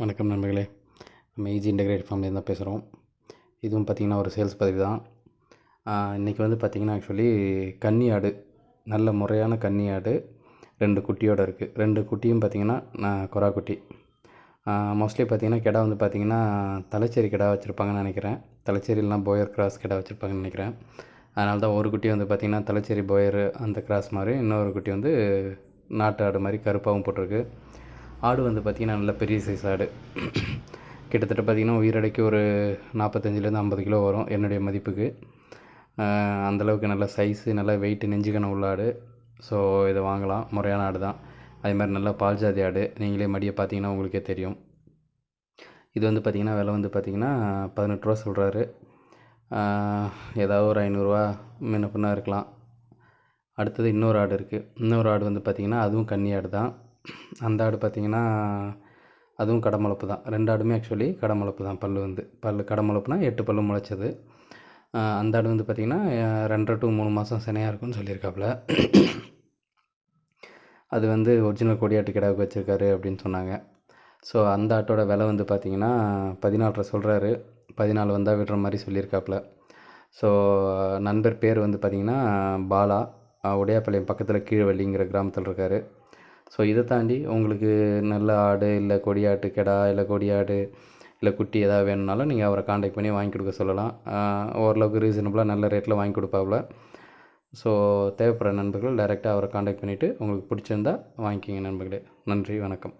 வணக்கம் நண்பர்களே. நம்ம ஈஜி இன்டகிரேட் ஃபார்ம்லேருந்து தான் பேசுகிறோம் இதுவும் பார்த்திங்கன்னா ஒரு சேல்ஸ் பதிவு தான். இன்றைக்கி வந்து பார்த்திங்கன்னா ஆக்சுவலி கன்னி ஆடு நல்ல முறையான கன்னி ஆடு ரெண்டு குட்டியோடு இருக்குது ரெண்டு குட்டியும் பார்த்திங்கன்னா நான் கொரா குட்டி. மோஸ்ட்லி பார்த்திங்கன்னா கிடா வந்து பார்த்திங்கன்னா தலைச்சேரி கிடா வச்சுருப்பாங்கன்னு நினைக்கிறேன். தலைச்சேரிலாம் போயர் கிராஸ் கிடா வச்சுருப்பாங்கன்னு நினைக்கிறேன். அதனால தான் ஒரு குட்டி வந்து பார்த்திங்கன்னா தலைச்சேரி போயர் அந்த கிராஸ் மாதிரி இன்னொரு குட்டி வந்து நாட்டு ஆடு மாதிரி கருப்பாகவும் போட்டிருக்கு. ஆடு வந்து பார்த்திங்கன்னா நல்ல பெரிய சைஸ் ஆடு. கிட்டத்தட்ட பார்த்திங்கன்னா உயிரடைக்கு ஒரு நாற்பத்தஞ்சிலேருந்து ஐம்பது கிலோ வரும் என்னுடைய மதிப்புக்கு. அந்தளவுக்கு நல்ல சைஸு நல்ல வெயிட்டு நெஞ்சுக்கணும் உள்ள ஆடு. ஸோ இதை வாங்கலாம். முறையான ஆடு தான். அதே மாதிரி நல்லா பால் ஜாதி ஆடு. நீங்களே மடியை பார்த்தீங்கன்னா உங்களுக்கே தெரியும். இது வந்து பார்த்திங்கன்னா விலை வந்து பார்த்திங்கன்னா பதினெட்டு ரூபா சொல்கிறாரு ஏதாவது ஒரு ஐநூறுரூவா முன்ன பின்ன இருக்கலாம். அடுத்தது இன்னொரு ஆடு இருக்குது இன்னொரு ஆடு வந்து பார்த்திங்கன்னா அதுவும் கன்னி ஆடு தான். அந்த ஆடு பார்த்திங்கன்னா அதுவும் கடமுளப்பு தான். ரெண்டு ஆடுமே ஆக்சுவலி கடமுளப்பு தான். பல் வந்து பல் கடமுளப்புனா எட்டு பல்லு முளைச்சது. அந்த ஆடு வந்து பார்த்திங்கன்னா ரெண்டரை டு மூணு மாதம் சினையாக இருக்கும்னு சொல்லியிருக்காப்புல. அது வந்து ஒரிஜினல் கொடியாட்டு கிடாவுக்கு வச்சுருக்காரு அப்படின்னு சொன்னாங்க. ஸோ அந்த ஆட்டோட விலை வந்து பார்த்திங்கன்னா பதினாலரை சொல்கிறாரு பதினாலு வந்தால் விடுற மாதிரி சொல்லியிருக்காப்புல. ஸோ நண்பர் பேர் வந்து பார்த்திங்கன்னா பாலா. உடையாப்பாளையம் பக்கத்தில் கீழ்வள்ளிங்கிற கிராமத்தில் இருக்கார். ஸோ இதை தாண்டி உங்களுக்கு நல்ல ஆடு இல்லை கொடியாட்டு கெடா இல்லை கொடியாடு இல்லை குட்டி எதாவது வேணும்னாலும் நீங்கள் அவரை காண்டாக்ட் பண்ணி வாங்கி கொடுக்க சொல்லலாம். ஓரளவுக்கு ரீசனபுளாக நல்ல ரேட்டில் வாங்கி கொடுப்பாப்புல. ஸோ தேவைப்படுற நண்பர்கள் டைரெக்டாக அவரை காண்டாக்ட் பண்ணிவிட்டு உங்களுக்கு பிடிச்சிருந்தா வாங்கிக்கிங்க நண்பர்களே. நன்றி வணக்கம்.